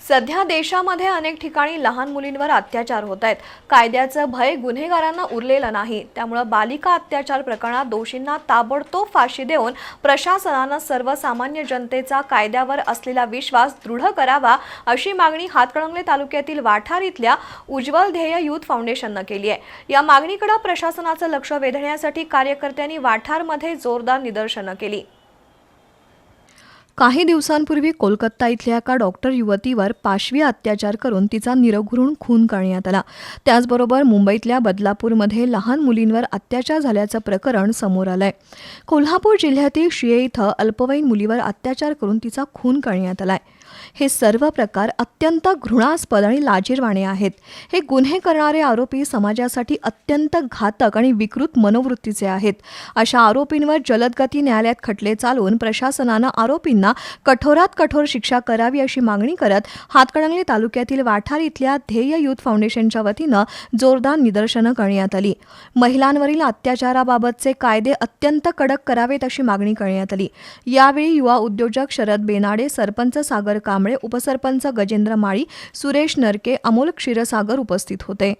सध्या देशामध्ये अनेक ठिकाणी लहान मुलींवर अत्याचार होत आहेत. कायद्याचं भय गुन्हेगारांना उरलेलं नाही. त्यामुळं बालिका अत्याचार प्रकरणात दोषींना ताबडतोब फाशी देऊन प्रशासनानं सर्वसामान्य जनतेचा कायद्यावर असलेला विश्वास दृढ करावा अशी मागणी हातकणंगले तालुक्यातील वाठार इथल्या उज्ज्वल ध्येय युथ फाउंडेशननं केली आहे. या मागणीकडे प्रशासनाचं लक्ष वेधण्यासाठी कार्यकर्त्यांनी वाठारमध्ये जोरदार निदर्शनं केली. काही दिवसांपूर्वी कोलकाता इथल्या एका डॉक्टर युवतीवर पाशवी अत्याचार करून तिचा निरघुरून खून करण्यात आला. त्याचबरोबर मुंबईतल्या बदलापूरमध्ये लहान मुलींवर अत्याचार झाल्याचं प्रकरण समोर आलंय. कोल्हापूर जिल्ह्यातील शिये इथं अल्पवयीन मुलीवर अत्याचार करून तिचा खून करण्यात आलाय. हे सर्व प्रकार अत्यंत घृणास्पद आणि लाजीरवाणे आहेत. हे गुन्हे करणारे आरोपी समाजासाठी अत्यंत घातक आणि विकृत मनोवृत्तीचे आहेत. अशा आरोपींवर जलदगती न्यायालयात खटले चालवून प्रशासनानं आरोपींना कठोरात कठोर शिक्षा करावी अशी मागणी करत हातकणंगले तालुक्यातील वाठार इथल्या ध्येय युथ फाउंडेशनच्या वतीनं जोरदार निदर्शनं करण्यात आली. महिलांवरील अत्याचाराबाबतचे कायदे अत्यंत कडक करावेत अशी मागणी करण्यात आली. यावेळी युवा उद्योजक शरद बेनाडे सरपंच सागर कांबळे उपसरपंच गजेंद्र माळी सुरेश नरके अमोल क्षीरसागर उपस्थित होते.